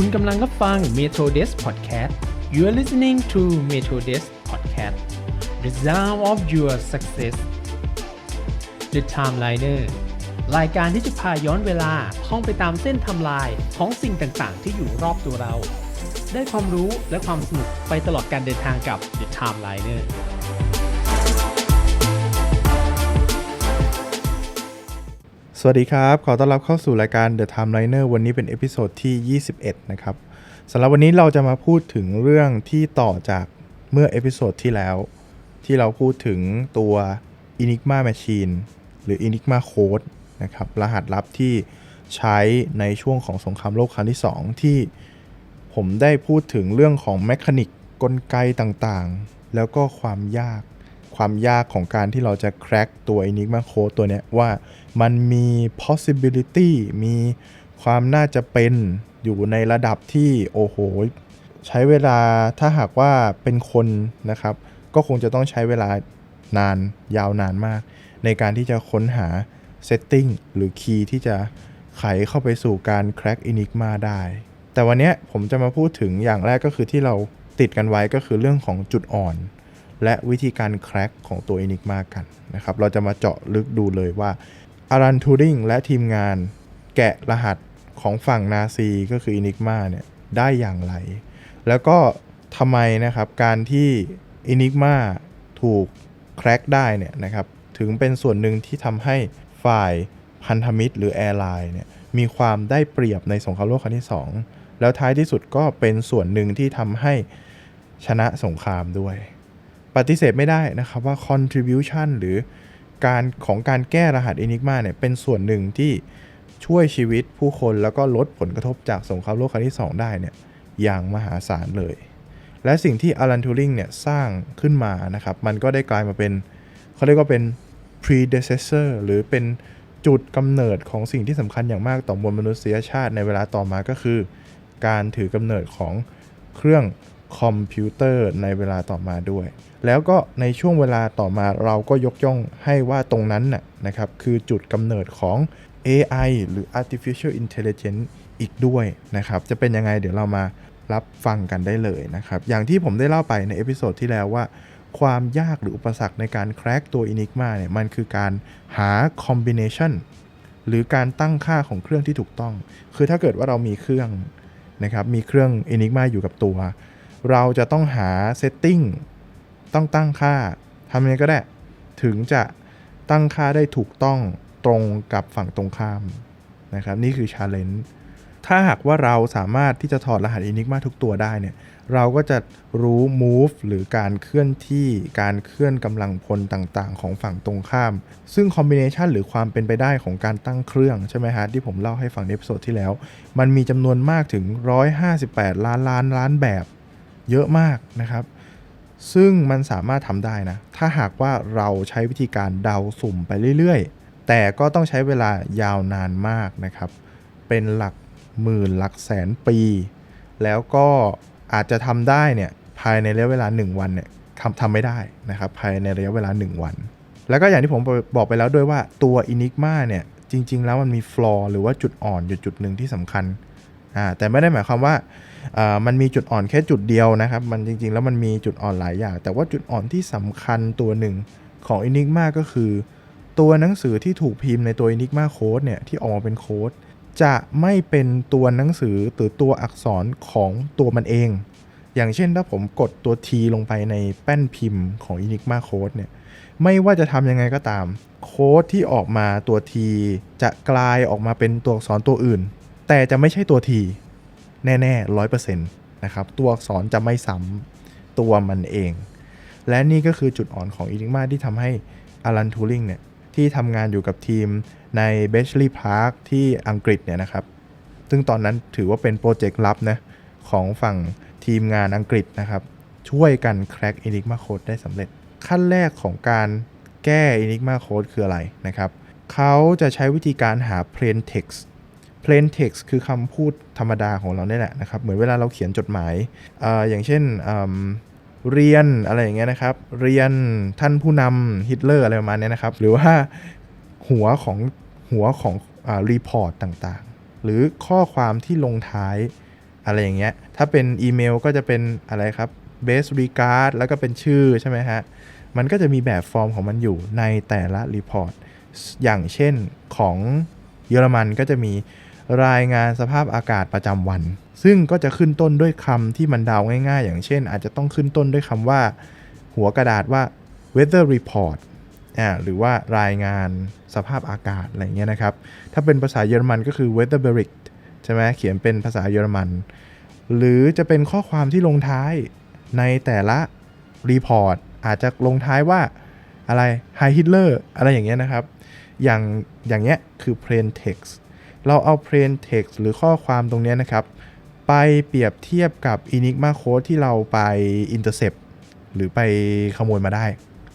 คุณกำลังรับฟัง Metro Desk Podcast You are listening to Metro Desk Podcast The Sound of Your Success The Timeliner รายการที่จะพาย้อนเวลาท่องไปตามเส้นทำลายของสิ่งต่างๆ ที่อยู่รอบตัวเรา ได้ความรู้และความสนุกไปตลอดการเดินทางกับ The Timeliner สวัสดีครับ ขอต้อนรับเข้าสู่รายการ The Timeliner วันนี้เป็นเอพิโซดที่ 21 นะครับสำหรับวันนี้เราจะมาพูดถึงเรื่องที่ต่อจากเมื่อเอพิโซดที่แล้ว ที่เราพูดถึงตัว Enigma Machine หรือ Enigma Code นะครับ รหัสลับที่ใช้ในช่วงของสงครามโลกครั้งที่ 2 ที่ผมได้พูดถึงเรื่องของแมคานิกกลไกต่างๆ แล้วก็ความยาก ความยากของการที่เราจะ crack ตัว Enigma Code ตัวเนี้ยว่ามันมี possibility มีความน่าจะเป็นอยู่ในระดับที่โอ้โห ใช้เวลาถ้าหากว่าเป็นคนนะครับ ก็คงจะต้องใช้เวลานานยาวนานมาก ในการที่จะค้นหา setting หรือคีย์ที่จะไขเข้าไปสู่การ crack Enigma ได้ แต่วันนี้ผมจะมาพูดถึงอย่างแรกก็คือที่เราติดกันไว้ก็คือเรื่องของจุดอ่อน และวิธีการ crack ของตัว Enigma กันนะครับ เราจะมาเจาะลึกดูเลยว่าอารันทูริงและทีมงานแกะรหัสของฝั่งนาซีก็คือ Enigma เนี่ยได้อย่างไร แล้วก็ทำไมนะครับการที่ Enigma ถูก crack ได้เนี่ยนะครับถึงเป็นส่วนหนึ่งที่ทำให้ฝ่ายพันธมิตรหรือแอร์ไลน์เนี่ยมีความได้เปรียบในสงครามโลกครั้งที่ 2 แล้วท้ายที่สุดก็เป็นส่วนหนึ่งที่ทำให้ชนะสงครามด้วย ปฏิเสธไม่ได้นะครับว่า contribution หรือการของการแก้รหัส Enigma เนี่ยเป็นส่วนหนึ่งที่ช่วยชีวิตผู้คนแล้วก็ลดผลกระทบจากสงครามโลกครั้งที่ 2 ได้เนี่ยอย่างมหาศาลเลย และสิ่งที่อลันทูริงเนี่ยสร้างขึ้นมานะครับ มันก็ได้กลายมาเป็นเขาเรียกว่าเป็น predecessor หรือเป็นจุดกำเนิดของสิ่งที่สำคัญอย่างมากต่อมวลมนุษยชาติในเวลาต่อมาก็คือ การถือกำเนิดของเครื่อง คอมพิวเตอร์ในเวลาต่อมาด้วย แล้วก็ในช่วงเวลาต่อมาเราก็ยกย่องให้ว่าตรงนั้นน่ะนะครับคือจุดกำเนิดของ AI หรือ Artificial Intelligence อีกด้วยนะครับจะเป็นยังไงเดี๋ยวเรามารับฟังกันได้เลยนะครับ อย่างที่ผมได้เล่าไปในเอพิโซดที่แล้วว่า ความยากหรืออุปสรรคในการแครกตัว Enigma เนี่ยมันคือการหา combination หรือการตั้งค่าของเครื่องที่ถูกต้อง คือถ้าเกิดว่าเรามีเครื่องนะครับมีเครื่อง Enigma อยู่กับตัว เราจะต้องหา setting ต้องตั้งค่าทำยังไงก็ได้ ถึงจะตั้งค่าได้ถูกต้องตรงกับฝั่งตรงข้ามนะครับ นี่คือ challenge ถ้าหากว่าเราสามารถที่จะถอดรหัส Enigma ทุกตัวได้เนี่ย เราก็จะรู้ move หรือการเคลื่อนที่ การเคลื่อนกำลังพลต่างๆ ของฝั่งตรงข้าม ซึ่ง combination หรือความเป็นไปได้ของการตั้งเครื่อง ใช่ไหมฮะ ที่ผมเล่าให้ฟังในเอพิโซดที่แล้ว มันมีจำนวนมากถึง 158 ล้านล้านล้านแบบ เยอะมากนะครับ ซึ่งมันสามารถทำได้นะ ถ้าหากว่าเราใช้วิธีการเดาสุ่มไปเรื่อยๆ แต่ก็ต้องใช้เวลายาวนานมากนะครับ เป็นหลักหมื่นหลักแสนปี แล้วก็อาจจะทำได้เนี่ยภายในระยะเวลา 1 วันเนี่ยทำทำไม่ได้นะครับภายในระยะเวลา 1 วัน แล้วก็อย่างที่ผมบอกไปแล้วด้วยว่าตัว Enigma เนี่ยจริง ๆ แล้วมันมีฟลอร์หรือว่าจุดอ่อนอยู่จุดหนึ่งที่สำคัญ อ่าแต่ไม่ได้หมายความว่าอ่ามันมีจุดอ่อนแค่จุดเดียวนะครับ มันจริงๆ แล้วมันมีจุดอ่อนหลายอย่าง แต่ว่าจุดอ่อนที่สำคัญตัวหนึ่งของ Enigma ก็คือ ตัวหนังสือที่ถูกพิมพ์ในตัว Enigma Code เนี่ยที่ออกมาเป็นโค้ดจะไม่เป็นตัวหนังสือหรือตัวอักษรของตัวมันเอง อย่างเช่นถ้าผมกดตัว T ลงไปในแป้นพิมพ์ของ Enigma Code เนี่ยไม่ว่าจะทำยังไงก็ตาม โค้ดที่ออกมาตัว T จะกลายออกมาเป็นตัวอักษรตัวอื่น แต่จะไม่ใช่ตัว T แน่ๆร้อยเปอร์เซ็นต์นะครับ ตัวอักษรจะไม่ซ้ำตัวมันเอง และนี่ก็คือจุดอ่อนของ Enigma ที่ทำให้อลันทูริงเนี่ยที่ทำงานอยู่กับทีมใน b e c h l e y Park ที่อังกฤษเนี่ยนะครับ ซึ่งตอนนั้นถือว่าเป็นโปรเจกต์ลับนะของฝั่งทีมงานอังกฤษนะครับ ช่วยกัน crack Enigma Code ได้สำเร็จ ขั้นแรกของการแก้ Enigma Code คืออะไรนะครับ เขาจะใช้วิธีการหา plain text plain text คือคำพูดธรรมดาของเราเนี่ยแหละนะครับ เหมือนเวลาเราเขียนจดหมายออย่างเช่นเรียนอะไรอย่างเงี้ยนะครับ เรียนท่านผู้นำฮิตเลอร์อะไรประมาณเนี้ยนะครับ หรือว่าหัวของหัวของรีพอร์ตต่างๆ หรือข้อความที่ลงท้ายอะไรอย่างเงี้ย ถ้าเป็นอีเมลก็จะเป็นอะไรครับ base regard แล้วก็เป็นชื่อใช่ไหมฮะ มันก็จะมีแบบฟอร์มของมันอยู่ในแต่ละรีพอร์ต อย่างเช่นของเยอรมันก็จะมี รายงานสภาพอากาศประจำวัน ซึ่งก็จะขึ้นต้นด้วยคำที่มันเดาง่าย ๆ อย่างเช่น อาจจะต้องขึ้นต้นด้วยคำว่า หัวกระดาษว่า weather report อ่าหรือว่ารายงานสภาพอากาศอะไรเงี้ยนะครับ ถ้าเป็นภาษาเยอรมันก็คือ weatherbericht ใช่ไหมเขียนเป็นภาษาเยอรมัน หรือจะเป็นข้อความที่ลงท้ายในแต่ละรีพอร์ตอาจจะลงท้ายว่าอะไร Hi Hitler อะไรอย่างเงี้ยนะครับ อย่างอย่างเงี้ยคือ plain text เราเอา plain text หรือข้อความตรงนี้นะครับ ไปเปรียบเทียบกับ Enigma code ที่เราไป intercept หรือไปขโมยมาได้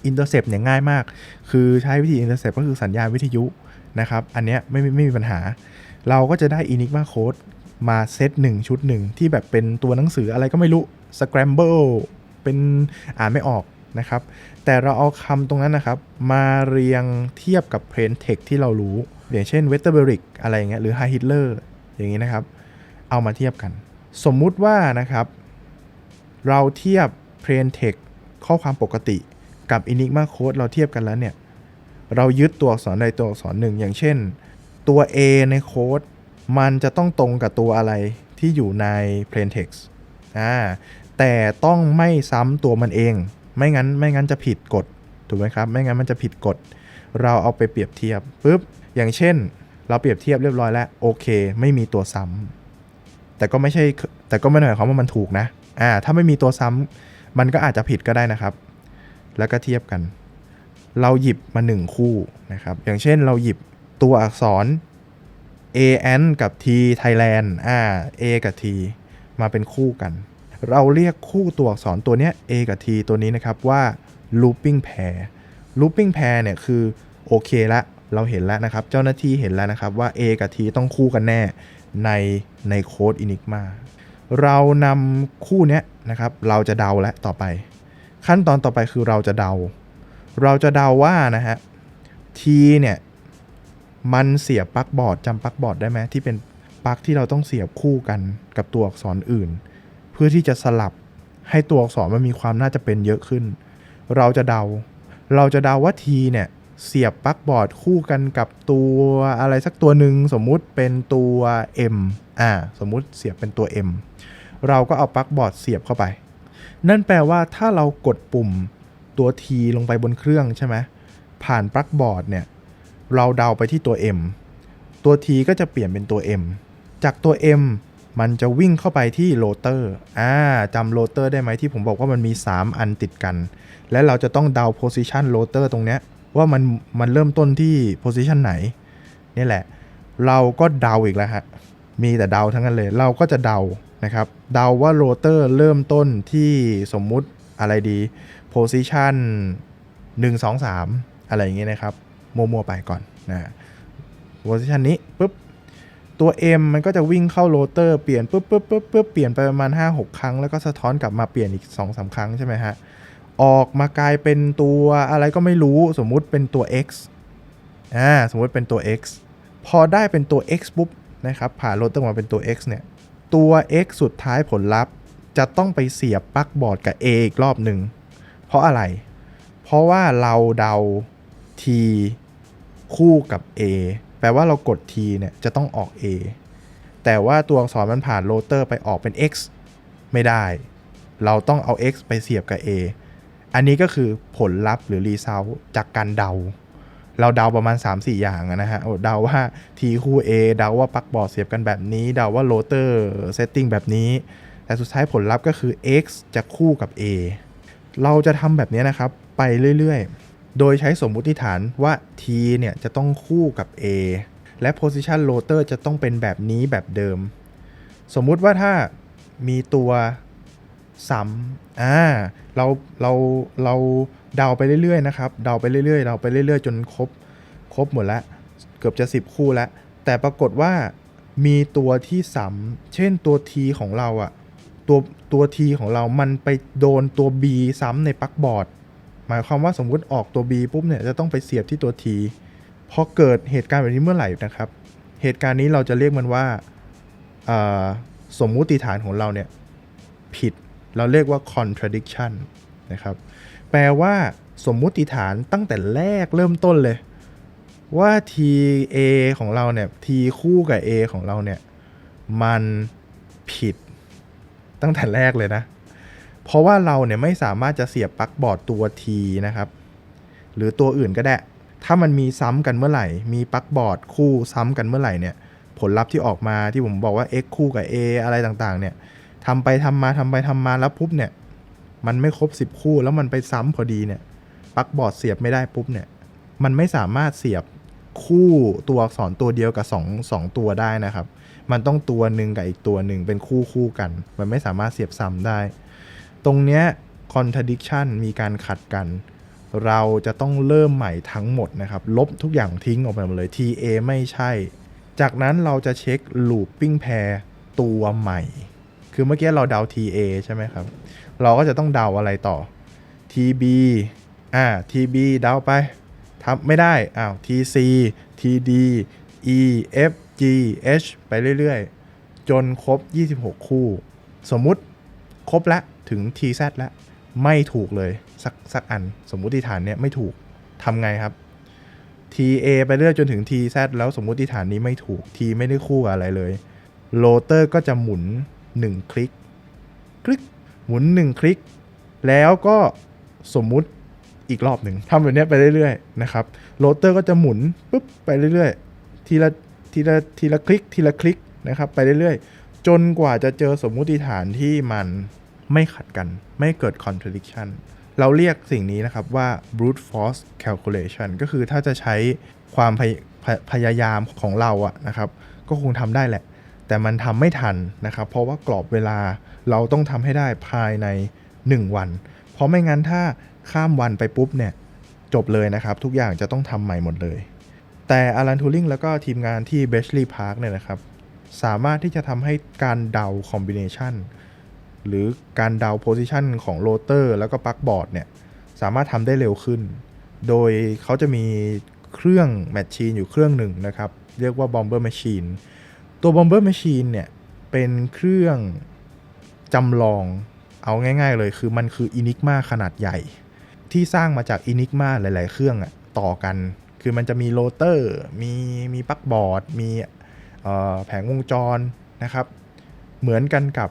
intercept เนี่ยง่ายมาก คือใช้วิธี intercept ก็คือสัญญาณวิทยุนะครับ อันเนี้ยไม่ไม่ไม่มีปัญหา เราก็จะได้ Enigma code มาเซตหนึ่งชุดหนึ่งที่แบบเป็นตัวหนังสืออะไรก็ไม่รู้ scramble เป็นอ่านไม่ออก นะครับ แต่เราเอาคำตรงนั้นนะครับ มาเรียงเทียบกับ plain text ที่เรารู้ อย่างเช่น w e t t e r b e r i c อะไรอย่างเงี้ยหรือ High Hitler อย่างนี้นะครับ เอามาเทียบกัน สมมุติว่านะครับ เราเทียบ plain text ข้อความปกติกับ Enigma code เราเทียบกันแล้วเนี่ย เรายึดตัวอักษรใดตัวอักษรหนึ่ง อย่างเช่น ตัว A ในโค้ดมันจะต้องตรงกับตัวอะไรที่อยู่ใน plain text อ่าแต่ต้องไม่ซ้ำตัวมันเอง ไม่งั้นไม่งั้นจะผิดกฎถูกไหมครับ ไม่งั้นมันจะผิดกฎเราเอาไปเปรียบเทียบปุ๊บอย่างเช่น เราเปรียบเทียบเรียบร้อยแล้วโอเค ไม่มีตัวซ้ำแต่ก็ไม่ใช่แต่ก็ไม่ได้หมายความว่ามันถูกนะอ่าถ้าไม่มีตัวซ้ำมันก็อาจจะผิดก็ได้นะครับ แล้วก็เทียบกัน เราหยิบมาหนึ่งคู่นะครับ อย่างเช่นเราหยิบตัวอักษร A N กับ T Thailand อ่า A กับ T มาเป็นคู่กัน เราเรียกคู่ตัวอักษรตัวนี้ A กับ T ตัวนี้นะครับว่า looping pair looping pair เนี่ยคือโอเคละเราเห็นแล้วนะครับ เจ้าหน้าที่เห็นแล้วนะครับว่า A กับ T ต้องคู่กันแน่ในในโค้ด Enigma เรานำคู่นี้นะครับ เราจะเดาแล้วต่อไป ขั้นตอนต่อไปคือเราจะเดา เราจะเดาว่านะฮะ T เนี่ย มันเสียบปลั๊กบอร์ดจำปลั๊กบอร์ดได้ไหมที่เป็นปลั๊กที่เราต้องเสียบคู่กันกับตัวอักษรอื่น เพื่อที่จะสลับให้ตัวอักษรมันมีความน่าจะเป็นเยอะขึ้น เราจะเดา เราจะเดาว่า T เนี่ยเสียบปลั๊กบอร์ดคู่กันกับตัวอะไรสักตัวหนึ่งสมมุติเป็นตัว M อ่าสมมุติเสียบเป็นตัว M เราก็เอาปลั๊กบอร์ดเสียบเข้าไป นั่นแปลว่าถ้าเรากดปุ่มตัว T ลงไปบนเครื่องใช่ไหมผ่านปลั๊กบอร์ดเนี่ยเราเดาไปที่ตัว M ตัว T ก็จะเปลี่ยนเป็นตัว M จากตัว M มันจะวิ่งเข้าไปที่โรเตอร์อ่าจำโรเตอร์ได้ไหมที่ผมบอกว่ามันมี 3 อันติดกัน และเราจะต้องเดา position โรเตอร์ตรงเนี้ยว่ามันมันเริ่มต้นที่ position ไหนนี่แหละ เราก็เดาอีกแล้วฮะ มีแต่เดาทั้งนั้นเลย เราก็จะเดานะครับ เดาว่าโรเตอร์เริ่มต้นที่สมมุติอะไรดี position 1 2 3 อะไรอย่างเงี้ยนะครับ มัวๆไปก่อนนะโพซิชันนี้ปุ๊บ ตัว M มันก็จะวิ่งเข้าโรเตอร์เปลี่ยนปุ๊บปุ๊บปุ๊บปุ๊บเปลี่ยนไปประมาณ 5-6 ครั้ง แล้วก็สะท้อนกลับมาเปลี่ยนอีก 2-3 ครั้งใช่ไหมฮะ ออกมากลายเป็นตัวอะไรก็ไม่รู้สมมุติเป็นตัว X อ่าสมมุติเป็นตัว X พอได้เป็นตัว X ปุ๊บนะครับผ่านโรเตอร์มาเป็นตัว X เนี่ย ตัว X สุดท้ายผลลัพธ์จะต้องไปเสียบปลั๊กบอร์ดกับ A อีกรอบหนึ่ง เพราะอะไร เพราะว่าเราเดา T คู่กับ A แปลว่าเรากด T เนี่ยจะต้องออก A แต่ว่าตัวอักษรมันผ่านโรเตอร์ไปออกเป็น X ไม่ได้ เราต้องเอา X ไปเสียบกับ A อันนี้ก็คือผลลัพธ์หรือรีเซลจากการเดา เราเดาประมาณ 3-4 อย่างนะฮะเดาว่า T คู่ A เดาว่าปลั๊กบอร์ดเสียบกันแบบนี้ เดาว่าโรเตอร์เซตติ้งแบบนี้ แต่สุดท้ายผลลัพธ์ก็คือ X จะคู่กับ A เราจะทำแบบนี้นะครับไปเรื่อยๆ โดยใช้สมมุติฐานว่า T เนี่ยจะต้องคู่กับ A และ position rotor จะต้องเป็นแบบนี้แบบเดิม สมมุติว่าถ้ามีตัวซ้ำอ่าเราเราเราเดาไปเรื่อยๆนะครับ เดาไปเรื่อยๆ เดาไปเรื่อยๆ จนครบ ครบหมดแล้ว เกือบจะ 10 คู่แล้ว แต่ปรากฏว่ามีตัวที่ซ้ำเช่นตัว T ของเราอะตัวตัว T ของเรามันไปโดนตัว B ซ้ำในปลั๊กบอร์ด หมายความว่าสมมุติออกตัว B ปุ๊บเนี่ยจะต้องไปเสียบที่ตัว T พอเกิดเหตุการณ์แบบนี้เมื่อไหร่นะครับ เหตุการณ์นี้เราจะเรียกมันว่าสมมุติฐานของเราเนี่ยผิด เราเรียกว่า contradiction นะครับ แปลว่าสมมุติฐานตั้งแต่แรกเริ่มต้นเลย ว่า TA ของเราเนี่ย T คู่กับ A ของเราเนี่ย มันผิดตั้งแต่แรกเลยนะ เพราะว่าเราเนี่ยไม่สามารถจะเสียบปลั๊กบอร์ดตัว T นะครับ หรือตัวอื่นก็ได้ ถ้ามันมีซ้ำกันเมื่อไหร่ มีปลั๊กบอร์ดคู่ซ้ำกันเมื่อไหร่เนี่ย ผลลัพธ์ที่ออกมาที่ผมบอกว่า x คู่กับ a อะไรต่างๆ เนี่ยทำไปทำมาทำไปทำมาแล้วปุ๊บเนี่ย มันไม่ครบ 10 คู่แล้วมันไปซ้ำพอดีเนี่ยปลั๊กบอร์ดเสียบไม่ได้ปุ๊บเนี่ย มันไม่สามารถเสียบคู่ตัวอักษรตัวเดียวกับ2 2ตัวได้นะครับ มันต้องตัวหนึ่งกับอีกตัวหนึ่งเป็นคู่คู่กัน มันไม่สามารถเสียบซ้ำได้ ตรงเนี้ย contradiction มีการขัดกัน เราจะต้องเริ่มใหม่ทั้งหมดนะครับ ลบทุกอย่างทิ้งออกไปหมดเลย TA ไม่ใช่ จากนั้นเราจะเช็ค looping pair ตัวใหม่ คือเมื่อกี้เราเดา TA ใช่ไหมครับ เราก็จะต้องเดาอะไรต่อ TB อ่า TB เดาไปทำไม่ได้อ้าว TC TD E F G H ไปเรื่อยๆ จนครบ 26 คู่ สมมุติครบและ ถึง TZ แล้ว ไม่ถูกเลย สักสักอัน สมมุติฐานเนี้ยไม่ถูกทำไงครับ TA ไปเรื่อยจนถึง TZ แล้วสมมุติฐานนี้ไม่ถูก T ไม่ได้คู่อะไรเลยโรเตอร์ก็จะหมุน 1 คลิก คลิก หมุน 1 คลิก แล้วก็สมมุติอีกรอบหนึ่งทำแบบนี้ไปเรื่อยๆนะครับโรเตอร์ก็จะหมุนปุ๊บไปเรื่อยๆ ทีละทีละทีละคลิกทีละคลิกนะครับไปเรื่อยๆ จนกว่าจะเจอสมมุติฐานที่มัน ไม่ขัดกัน ไม่เกิด contradiction เราเรียกสิ่งนี้นะครับว่า brute force calculation ก็คือถ้าจะใช้ความพยพยพยายามของเราอะนะครับ ก็คงทำได้แหละ แต่มันทำไม่ทันนะครับ เพราะว่ากรอบเวลาเราต้องทำให้ได้ภายใน 1 วัน เพราะไม่งั้นถ้าข้ามวันไปปุ๊บเนี่ยจบเลยนะครับ ทุกอย่างจะต้องทำใหม่หมดเลย แต่อ l ันทูริงแล้วก็ทีมงานที่เบชลีย์พาร์คเนี่ยนะครับ สามารถที่จะทำให้การเดาคอมบิเนชัน หรือการเดาโพซิชันของโรเตอร์แล้วก็ปลั๊กบอร์ดเนี่ยสามารถทำได้เร็วขึ้น โดยเขาจะมีเครื่องแมชชีนอยู่เครื่องหนึ่งนะครับ เรียกว่า Bomber Machine ตัว Bomber Machine เนี่ยเป็นเครื่องจำลองเอาง่าย ๆ เลยคือมันคือ Enigma ขนาดใหญ่ ที่สร้างมาจาก Enigma หลาย ๆ เครื่องอะต่อกัน คือมันจะมีโรเตอร์มีมีปลั๊กบอร์ด มีแผงวงจรนะครับ เหมือนกันกับ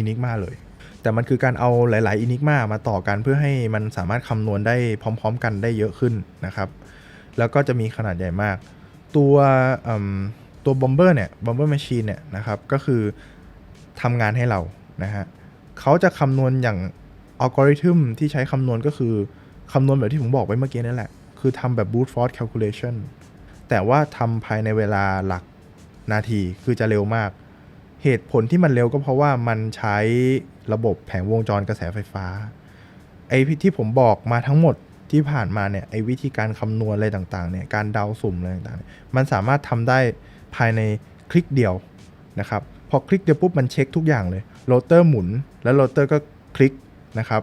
Enigma เลย แต่มันคือการเอาหลายๆ Enigma มาต่อกันเพื่อให้มันสามารถคำนวณได้พร้อม ๆ กันได้เยอะขึ้นนะครับ แล้วก็จะมีขนาดใหญ่มาก ตัวตัว Bomber เนี่ย Bomber Machine เนี่ยนะครับก็คือทำงานให้เรานะฮะเขาจะคำนวณอย่างอัลกอริทึมที่ใช้คำนวณก็คือคำนวณแบบที่ผมบอกไปเมื่อกี้นั่นแหละ คือทำแบบ brute force calculation แต่ว่าทำภายในเวลาหลักนาทีคือจะเร็วมาก เหตุผลที่มันเร็วก็เพราะว่ามันใช้ระบบแผงวงจรกระแสไฟฟ้า ไอ้ที่ผมบอกมาทั้งหมดที่ผ่านมาเนี่ยไอ้วิธีการคำนวณอะไรต่างๆเนี่ยการเดาสุ่มอะไรต่างๆ มันสามารถทำได้ภายในคลิกเดียวนะครับพอคลิกเดียวปุ๊บมันเช็คทุกอย่างเลยโรเตอร์หมุน แล้วโรเตอร์ก็คลิกนะครับ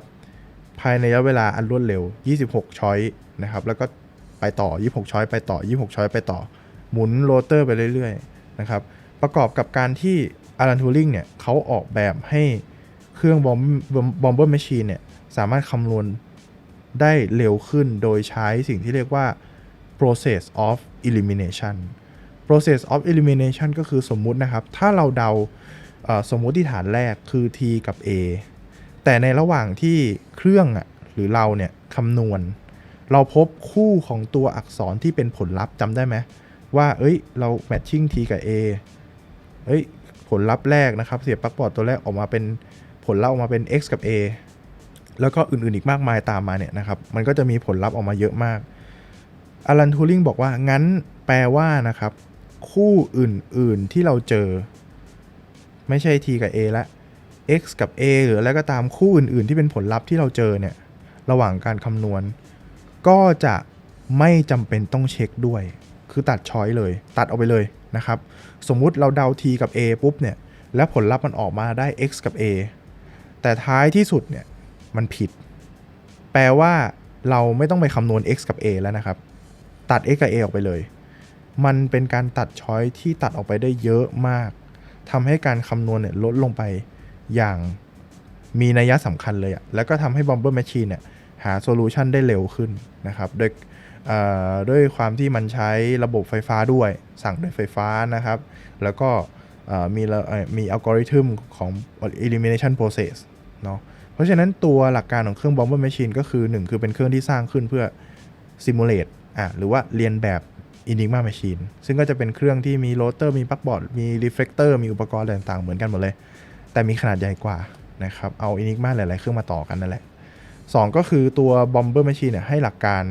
ภายในระยะเวลาอันรวดเร็ว 26 ช้อยนะครับแล้วก็ไปต่อ 26 ช้อยไปต่อ 26 ช้อยไปต่อ หมุนโรเตอร์ไปเรื่อยๆนะครับประกอบกับการที่ Alan Turing เนี่ยเขาออกแบบให้เครื่องบอมบอมเบอร์แมชชีนเนี่ยสามารถคำนวณได้เร็วขึ้นโดยใช้สิ่งที่เรียกว่า process of elimination process of elimination ก็คือสมมุตินะครับ ถ้าเราเดาสมมุติฐานแรกคือ t กับ a แต่ในระหว่างที่เครื่องอะหรือเราเนี่ยคำนวณ เราพบคู่ของตัวอักษรที่เป็นผลลัพธ์จำได้ไหมว่า เอ้ย เรา matching t กับ a เอ้ย ผลลัพธ์แรกนะครับ เสียบปลั๊กบอร์ดตัวแรกออกมาเป็นผลลัพธ์ออกมาเป็น x กับ a แล้วก็อื่นๆอีกมากมายตามมาเนี่ยนะครับ มันก็จะมีผลลัพธ์ออกมาเยอะมากอลันทูริงบอกว่า งั้นแปลว่านะครับ คู่อื่นๆที่เราเจอ ไม่ใช่ t กับ a ละ x กับ a หรืออะไรก็ตามคู่อื่นๆ ที่เป็นผลลัพธ์ที่เราเจอเนี่ย ระหว่างการคำนวณ ก็จะไม่จำเป็นต้องเช็คด้วย คือตัดช้อยเลย ตัดออกไปเลย นะครับ สมมุติเราเดา t กับ a ปุ๊บเนี่ย แล้วผลลัพธ์มันออกมาได้ x กับ a แต่ท้ายที่สุดเนี่ยมันผิด แปลว่าเราไม่ต้องไปคำนวณ x กับ a แล้วนะครับ ตัด x กับ a ออกไปเลย มันเป็นการตัดช้อยที่ตัดออกไปได้เยอะมาก ทำให้การคำนวณเนี่ยลดลงไปอย่างมีนัยสำคัญเลยอะแล้วก็ทำให้ Bomber Machine เนี่ยหาโซลูชันได้เร็วขึ้นนะครับ โดย ด้วยความที่มันใช้ระบบไฟฟ้าด้วย สั่งด้วยไฟฟ้านะครับ แล้วก็มีมีอัลกอริทึมของ elimination process เนาะเพราะฉะนั้นตัวหลักการของเครื่อง Bomber Machine ก็คือ 1 คือเป็นเครื่องที่สร้างขึ้นเพื่อ simulate อะหรือว่าเรียนแบบ Enigma Machine ซึ่งก็จะเป็นเครื่องที่มีโรเตอร์มีปลั๊กบอร์ดมี reflector มีอุปกรณ์ต่างๆ เหมือนกันหมดเลย แต่มีขนาดใหญ่กว่านะครับเอา Enigma หลายๆ เครื่องมาต่อกันนั่นแหละ 2 ก็คือตัว Bomber Machine เนี่ยให้หลักการ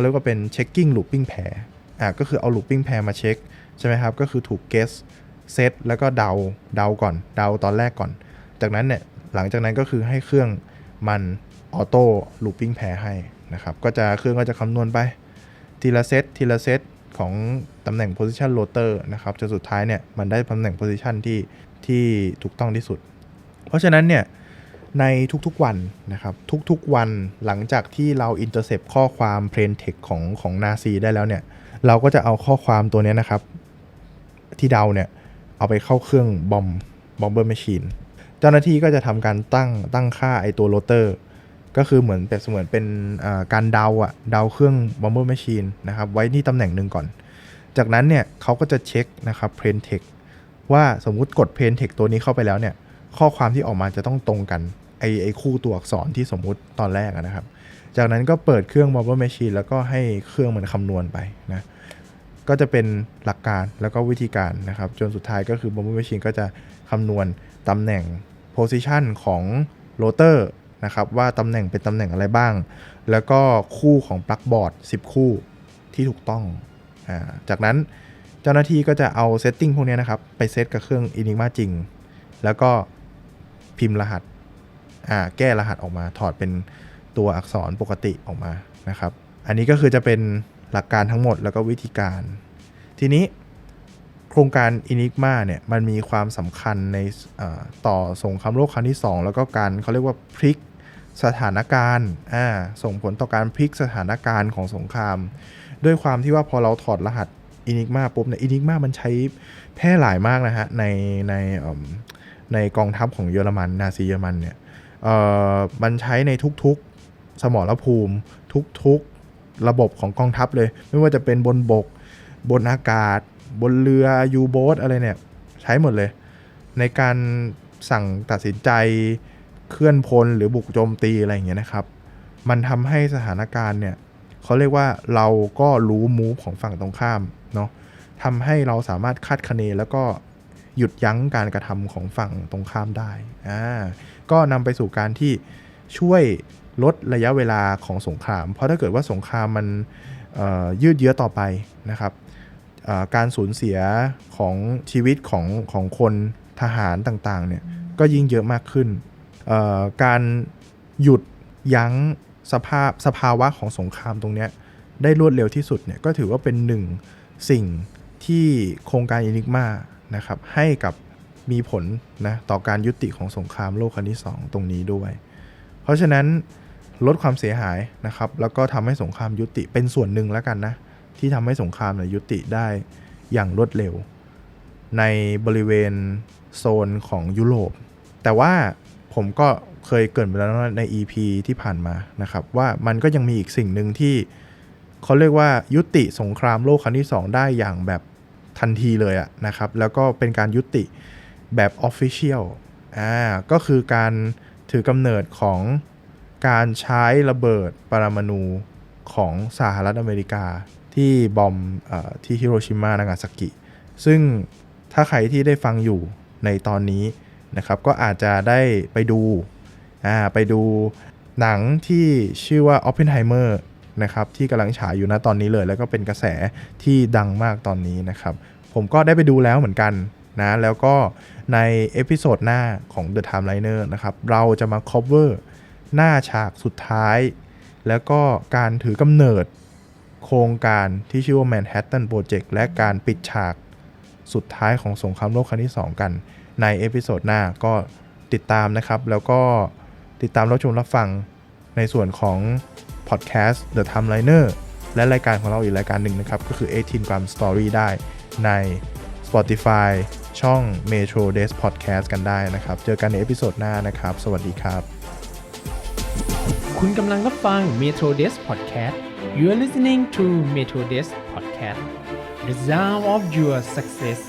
เขาเรียกว่าเป็น checking looping pair อะก็คือเอา looping pair มาเช็คใช่ไหมครับ ก็คือถูก guess set แล้วก็เดาเดาก่อนเดาตอนแรกก่อน จากนั้นเนี่ยหลังจากนั้นก็คือให้เครื่องมันออโต้ looping pair ให้นะครับ ก็จะเครื่องก็จะคำนวณไป ทีละเซตทีละเซตของตำแหน่ง position rotor นะครับจนสุดท้ายเนี่ยมันได้ตำแหน่ง position ที่ที่ถูกต้องที่สุด เพราะฉะนั้นเนี่ย ในทุกๆวันนะครับ ทุกๆวันหลังจากที่เรา intercept ข้อความ plain text ของของ NASI ได้แล้วเนี่ย เราก็จะเอาข้อความตัวนี้นะครับ ที่เดาเนี่ย เอาไปเข้าเครื่องบอมบอมเบอร์แมชชีนเจ้าหน้าที่ก็จะทำการตั้งตั้งค่าไอตัวโรเตอร์ ก็คือเหมือนเป็นเสมือนเป็นการเดาอะเดาเครื่องบอมเบอร์แมชชีนนะครับ ไว้ที่ตำแหน่งหนึ่งก่อน จากนั้นเนี่ยเขาก็จะเช็คนะครับเพลนเทคว่าสมมุติกดเพลนเทคตัวนี้เข้าไปแล้วเนี่ย ข้อความที่ออกมาจะต้องตรงกันไอไอคู่ตัวอักษรที่สมมุติตอนแรกนะครับ จากนั้นก็เปิดเครื่อง b o m b e Machine แล้วก็ให้เครื่องมันคำนวณไปนะก็จะเป็นหลักการแล้วก็วิธีการนะครับ จนสุดท้ายก็คือ b o m b e Machine ก็จะคำนวณตำแหน่ง position ของโรเตอร์นะครับว่าตำแหน่งเป็นตำแหน่งอะไรบ้าง แล้วก็คู่ของปลั๊กบอร์ด10 คู่ที่ถูกต้องอ่าจากนั้นเจ้าหน้าที่ก็จะเอาเซตติ้งพวกนี้นะครับ ไปเซตกับเครื่อง Enigma จริง แล้วก็ พิมพ์รหัสแก้รหัสออกมา ถอดเป็นตัวอักษรปกติออกมานะครับ อันนี้ก็คือจะเป็นหลักการทั้งหมดแล้วก็วิธีการ ทีนี้โครงการ Enigma เนี่ยมันมีความสำคัญในต่อต่อสงครามโลกครั้งที่ 2 แล้วก็การเขาเรียกว่าพลิกสถานการณ์อ่าส่งผลต่อการพลิกสถานการณ์ของสงคราม ด้วยความที่ว่าพอเราถอดรหัส Enigma ปุ๊บเนี่ย Enigma มันใช้แพร่หลายมากนะฮะในใน ในกองทัพของเยอรมันนาซีเยอรมันเนี่ยเอ่อมันใช้ในทุกๆสมรภูมิ ทุกๆระบบของกองทัพเลย ไม่ว่าจะเป็นบนบก บนอากาศ บนเรือยูโบสอะไรเนี่ย ใช้หมดเลย ในการสั่งตัดสินใจเคลื่อนพลหรือบุกโจมตีอะไรอย่างเงี้ยนะครับ มันทำให้สถานการณ์เนี่ยเขาเรียกว่าเราก็รู้มูฟของฝั่งตรงข้ามเนาะทำให้เราสามารถคาดคะเนแล้วก็ หยุดยั้งการกระทำของฝั่งตรงข้ามได้อ่าก็นำไปสู่การที่ช่วยลดระยะเวลาของสงคราม เพราะถ้าเกิดว่าสงครามมันยืดเยื้อต่อไปนะครับการสูญเสียของชีวิตของของคนทหารต่างๆเนี่ยก็ยิ่งเยอะมากขึ้น การหยุดยั้งสภาพสภาวะของสงครามตรงนี้ได้รวดเร็วที่สุดเนี่ยก็ถือว่าเป็นหนึ่งสิ่งที่โครงการอินิกมา นะครับให้กับมีผลนะต่อการยุติของสงครามโลกครั้งที่ 2 ตรงนี้ด้วย เพราะฉะนั้นลดความเสียหายนะครับแล้วก็ทำให้สงครามยุติเป็นส่วนหนึ่งแล้วกันนะที่ทำให้สงครามเนี่ยยุติได้อย่างรวดเร็ว ในบริเวณโซนของยุโรป แต่ว่าผมก็เคยเกิดไปแล้วนะใน EP ที่ผ่านมานะครับว่ามันก็ยังมีอีกสิ่งหนึ่งที่เขาเรียกว่ายุติสงครามโลกครั้งที่ 2 ได้อย่างแบบ ทันทีเลยอะนะครับ แล้วก็เป็นการยุติแบบ Official อ่าก็คือการถือกำเนิดของการใช้ระเบิดปรมาณูของสหรัฐอเมริกาที่บอมออที่ฮิโรชิมานางาซากิ ซึ่งถ้าใครที่ได้ฟังอยู่ในตอนนี้นะครับ ก็อาจจะได้ไปดูอ่าไปดูหนังที่ชื่อว่า Oppenheimer นะครับที่กำลังฉายอยู่นะตอนนี้เลย แล้วก็เป็นกระแสที่ดังมากตอนนี้นะครับ ผมก็ได้ไปดูแล้วเหมือนกันนะแล้วก็ในเอพิโซดหน้าของ The Timeliner นะครับเราจะมา cover หน้าฉากสุดท้าย แล้วก็การถือกำเนิดโครงการที่ชื่อว่า Manhattan Project และการปิดฉากสุดท้ายของสงครามโลกครั้งที่ 2 กันในเอพิโซดหน้าก็ติดตามนะครับ แล้วก็ติดตามรับชมรับฟังในส่วนของ podcast The Timeliner และรายการของเราอีกรายการหนึ่งนะครับ ก็คือ 18 Gram Story ได้ใน Spotify ช่อง Metro Desk Podcast กันได้นะครับ เจอกันในเอพิโซดหน้านะครับ สวัสดีครับ คุณกำลังรับฟัง Metro Desk Podcast You are listening to Metro Desk Podcast The Sound of Your Success